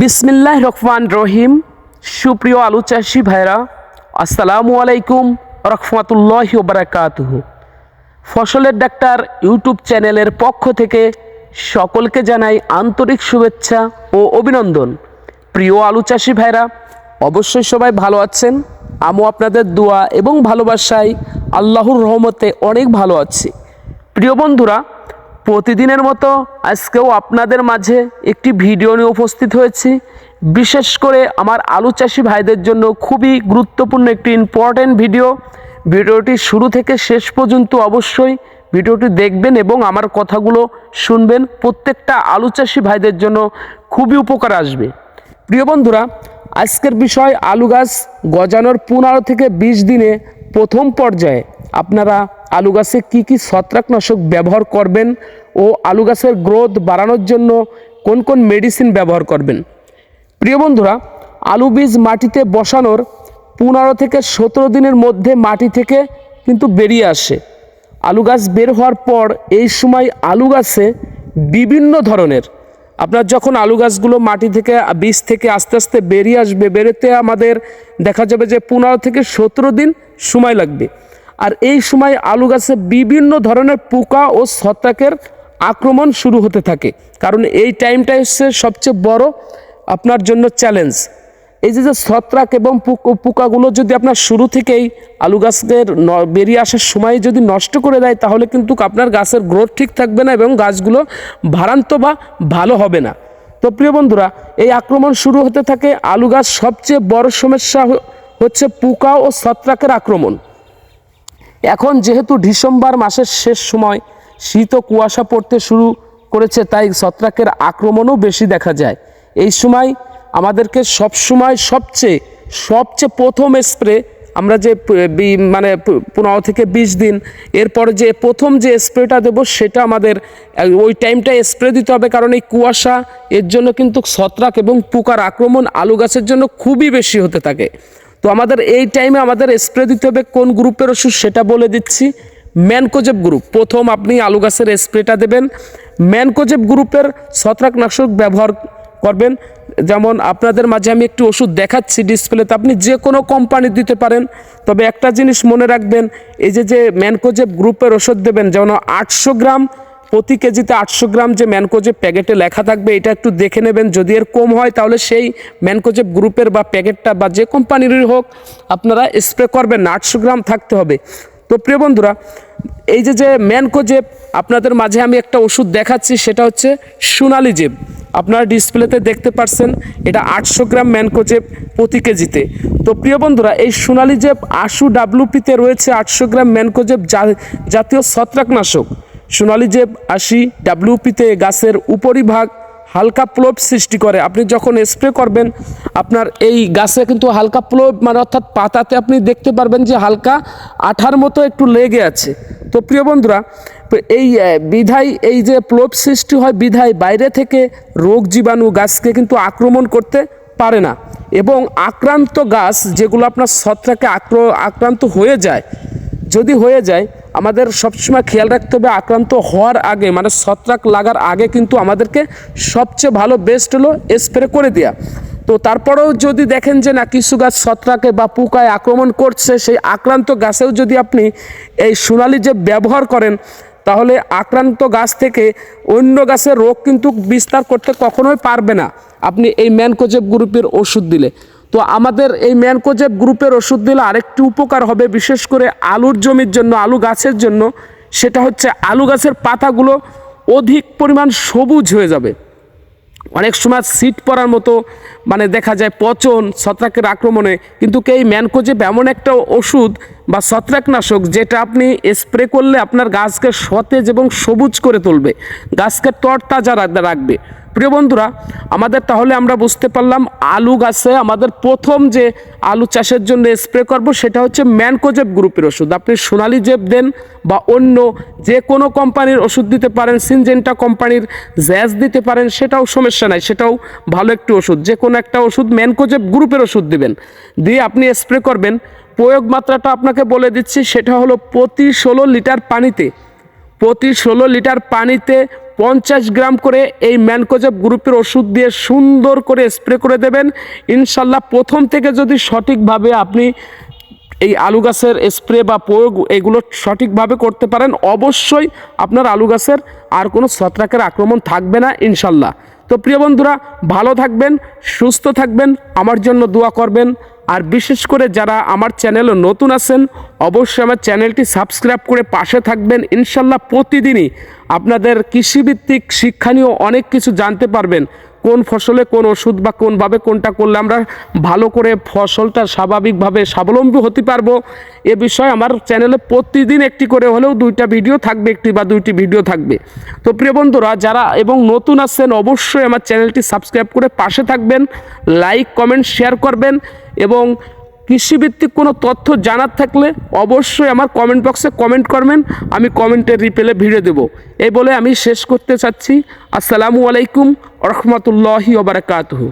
বিসমিল্লাহ রহমান রহিম। সুপ্রিয় আলু চাষি ভাইরা আসসালামু আলাইকুম রহমতুল্লাহ বারাকাতুহু। ফসলের ডাক্তার ইউটিউব চ্যানেলের পক্ষ থেকে সকলকে জানাই আন্তরিক শুভেচ্ছা ও অভিনন্দন। প্রিয় আলু চাষি ভাইরা অবশ্যই সবাই ভালো আছেন। আমিও আপনাদের দোয়া এবং ভালোবাসায় আল্লাহর রহমতে অনেক ভালো আছি। প্রিয় বন্ধুরা প্রতিদিনের মতো আজকেও আপনাদের মাঝে একটি ভিডিও নিয়ে উপস্থিত হয়েছি। বিশেষ করে আমার আলু চাষি ভাইদের জন্য খুবই গুরুত্বপূর্ণ একটি ইম্পর্ট্যান্ট ভিডিও ভিডিওটি শুরু থেকে শেষ পর্যন্ত অবশ্যই ভিডিওটি দেখবেন এবং আমার কথাগুলো শুনবেন। প্রত্যেকটা আলু চাষি ভাইদের জন্য খুবই উপকার আসবে। প্রিয় বন্ধুরা, আজকের বিষয় আলু গাছ গজানোর পনেরো থেকে বিশ দিনে প্রথম পর্যায়ে আপনারা আলু গাছে কী কী ছত্রাকনাশক ব্যবহার করবেন ও আলু গাছের গ্রোথ বাড়ানোর জন্য কোন কোন মেডিসিন ব্যবহার করবেন? প্রিয় বন্ধুরা, আলু বীজ মাটিতে বসানোর পনেরো থেকে সতেরো দিনের মধ্যে মাটি থেকে কিন্তু বেরিয়ে আসে। আলু গাছ বের হওয়ার পর এই সময় আলু গাছে বিভিন্ন ধরনের, আপনার যখন আলু গাছগুলো মাটি থেকে, বীজ থেকে আস্তে আস্তে বেরিয়ে আসবে, বেরোতে আমাদের দেখা যাবে যে পনেরো থেকে সতেরো দিন সময় লাগবে। আর এই সময় আলু গাছে বিভিন্ন ধরনের পোকা ও ছত্রাকের আক্রমণ শুরু হতে থাকে। কারণ এই টাইমটাই হচ্ছে সবচেয়ে বড় আপনার জন্য চ্যালেঞ্জ এই যে যে ছত্রাক এবং পোকাগুলো যদি আপনার শুরু থেকেই আলু গাছের ন- বেরিয়ে আসার সময় যদি নষ্ট করে দেয়, তাহলে কিন্তু আপনার গাছের গ্রোথ ঠিক থাকবে না এবং গাছগুলো ভারান্ত বা ভালো হবে না। তো প্রিয় বন্ধুরা, এই আক্রমণ শুরু হতে থাকে আলু গাছ সবচেয়ে বড় সমস্যা হচ্ছে পোকা ও ছত্রাকের আক্রমণ। এখন যেহেতু ডিসেম্বর মাসের শেষ সময় শীত ও কুয়াশা পড়তে শুরু করেছে, তাই ছত্রাকের আক্রমণও বেশি দেখা যায়। এই সময় আমাদেরকে সব সময় সবচেয়ে সবচেয়ে প্রথম স্প্রে আমরা যে মানে পনেরো থেকে বিশ দিন, এরপরে যে প্রথম যে স্প্রেটা দেবো সেটা আমাদের, ওই টাইমটা স্প্রে দিতে হবে, কারণ এই কুয়াশা, এর জন্য কিন্তু ছত্রাক এবং পোকার আক্রমণ আলু গাছের জন্য খুবই বেশি হতে থাকে। তো আমাদের এই টাইমে আমাদের স্প্রে দিতে হবে কোন গ্রুপের ওষুধ সেটা বলে দিচ্ছি। Mancozeb group. প্রথম আপনি আলু গাছের স্প্রেটা দেবেন। ম্যানকোজেব গ্রুপের ছত্রাকনাশক ব্যবহার করবেন। যেমন আপনাদের মাঝে আমি একটি ওষুধ দেখাচ্ছি ডিসপ্লেতে। আপনি যে কোনো কোম্পানি দিতে পারেন। তবে একটা জিনিস মনে রাখবেন, এই যে যে ম্যানকোজেব গ্রুপের ওষুধ দেবেন, যেমন আটশো গ্রাম, প্রতি কেজিতে আটশো গ্রাম যে ম্যানকোজেব প্যাকেটে লেখা থাকবে, এটা একটু দেখে নেবেন। যদি এর কম হয়, তাহলে সেই ম্যানকোজেব গ্রুপের বা প্যাকেটটা বা যে কোম্পানিরই হোক, আপনারা স্প্রে করবেন। না আটশো গ্রাম থাকতে হবে। তো প্রিয় বন্ধুরা, এই যে যে ম্যানকোজেব আপনাদের মাঝে আমি একটা ওষুধ দেখাচ্ছি, সেটা হচ্ছে সোনালি জেব। আপনারা ডিসপ্লেতে দেখতে পারছেন, এটা আটশো গ্রাম ম্যানকোজেব প্রতি কেজিতে। তো প্রিয় বন্ধুরা, এই সোনালি জেব আশু ডাব্লুপিতে রয়েছে আটশো গ্রাম ম্যানকোজেব জাতীয় ছত্রাকনাশক। সোনালি জেব আশি ডাব্লিউপিতে গাছের উপরিভাগ হালকা প্লোপ সৃষ্টি করে। আপনি যখন স্প্রে করবেন, আপনার এই গাছে কিন্তু হালকা প্লোপ মানে অর্থাৎ পাতাতে আপনি দেখতে পারবেন যে হালকা আঠার মতো একটু লেগে আছে। তো প্রিয় বন্ধুরা, এই বিধায় এই যে প্লোপ সৃষ্টি হয় বিধায় বাইরে থেকে রোগ জীবাণু গাছকে কিন্তু আক্রমণ করতে পারে না। এবং আক্রান্ত গাছ যেগুলো আপনার ছত্রাকে আক্র, আক্রান্ত হয়ে যায়, যদি হয়ে যায় আমাদের সবসময় খেয়াল রাখতে হবে, আক্রান্ত হওয়ার আগে মানে ছত্রাক লাগার আগে কিন্তু আমাদেরকে সবচেয়ে ভালো বেস্ট হলো স্প্রে করে দেওয়া তো তারপরেও যদি দেখেন যে না, কিছু গাছ ছত্রাকে বা পোকায় আক্রমণ করছে, সেই আক্রান্ত গাছেও যদি আপনি এই সোনালি যে ব্যবহার করেন, তাহলে আক্রান্ত গাছ থেকে অন্য গাছের রোগ কিন্তু বিস্তার করতে কখনোই পারবে না। আপনি এই ম্যানকোজেব গ্রুপের ওষুধ দিলে। তো আমাদের এই ম্যানকোজেব গ্রুপের ওষুধ দিলে আরেকটি উপকার হবে, বিশেষ করে আলুর জমির জন্য, আলু গাছের জন্য। সেটা হচ্ছে আলু গাছের পাতাগুলো অধিক পরিমাণ সবুজ হয়ে যাবে। অনেক সময় সিট পড়ার মতো মানে দেখা যায় পচন, ছত্রাকের আক্রমণে। কিন্তু এই ম্যানকোজেব এমন একটা ওষুধ বা ছত্রাকনাশক যেটা আপনি স্প্রে করলে আপনার গাছকে সতেজ এবং সবুজ করে তুলবে। গাছকে তরতাজা রাখ- রাখবে। প্রিয় বন্ধুরা, আমাদের তাহলে আমরা বুঝতে পারলাম আলু গাছে আমাদের প্রথম যে আলু চাষের জন্য স্প্রে করব সেটা হচ্ছে ম্যানকোজেব গ্রুপের ওষুধ। আপনি সোনালি জেব দেন বা অন্য যে কোনো কোম্পানির ওষুধ দিতে পারেন, সিনজেন্টা কোম্পানির জ্যাজ দিতে পারেন, সেটাও সমস্যা নাই, সেটাও ভালো একটি ওষুধ। যে কোনো একটা ওষুধ ম্যানকোজেব গ্রুপের ওষুধ দিবেন। দিয়ে আপনি স্প্রে করবেন। প্রয়োগ মাত্রাটা আপনাকে বলে দিচ্ছি, সেটা হলো প্রতি ষোলো লিটার পানিতে, প্রতি ষোলো লিটার পানিতে পঞ্চাশ গ্রাম করে এই ম্যানকোজেব গ্রুপের ওষুধ দিয়ে সুন্দর করে স্প্রে করে দেবেন। ইনশাল্লাহ প্রথম থেকে যদি সঠিকভাবে আপনি এই আলু গাছের স্প্রে বা প্রয়োগ এগুলো সঠিকভাবে করতে পারেন, অবশ্যই আপনার আলু গাছের আর কোনো ছত্রাকের আক্রমণ থাকবে না ইনশাল্লাহ। তো প্রিয় বন্ধুরা, ভালো থাকবেন, সুস্থ থাকবেন, আমার জন্য দোয়া করবেন। আর বিশেষ করে যারা আমার চ্যানেলে নতুন আছেন, অবশ্যই আমার চ্যানেলটি সাবস্ক্রাইব করে পাশে থাকবেন। ইনশাল্লাহ প্রতিদিনই আপনাদের কৃষিভিত্তিক শিক্ষা নিয়েও অনেক কিছু জানতে পারবেন। কোন ফসলে কোন ওষুধ বা কোনভাবে কোনটা করলে আমরা ভালো করে ফসলটা স্বাভাবিকভাবে স্বাবলম্বী হতে পারব? এ বিষয়ে আমার চ্যানেলে প্রতিদিন একটি করে হলেও দুইটা ভিডিও থাকবে, একটি বা দুইটি ভিডিও থাকবে। তো প্রিয় বন্ধুরা, যারা এবং নতুন আসছেন অবশ্যই আমার চ্যানেলটি সাবস্ক্রাইব করে পাশে থাকবেন, লাইক, কমেন্ট, শেয়ার করবেন এবং কৃষিভিত্তিক কোনো তথ্য জানার থাকলে অবশ্যই আমার কমেন্ট বক্সে কমেন্ট করবেন, আমি কমেন্টের রিপ্লে ভিড়ে দেব। এই বলে আমি শেষ করতে চাচ্ছি। আসসালামু আলাইকুম, রহমতুল্লাহি ওবরাকাতহু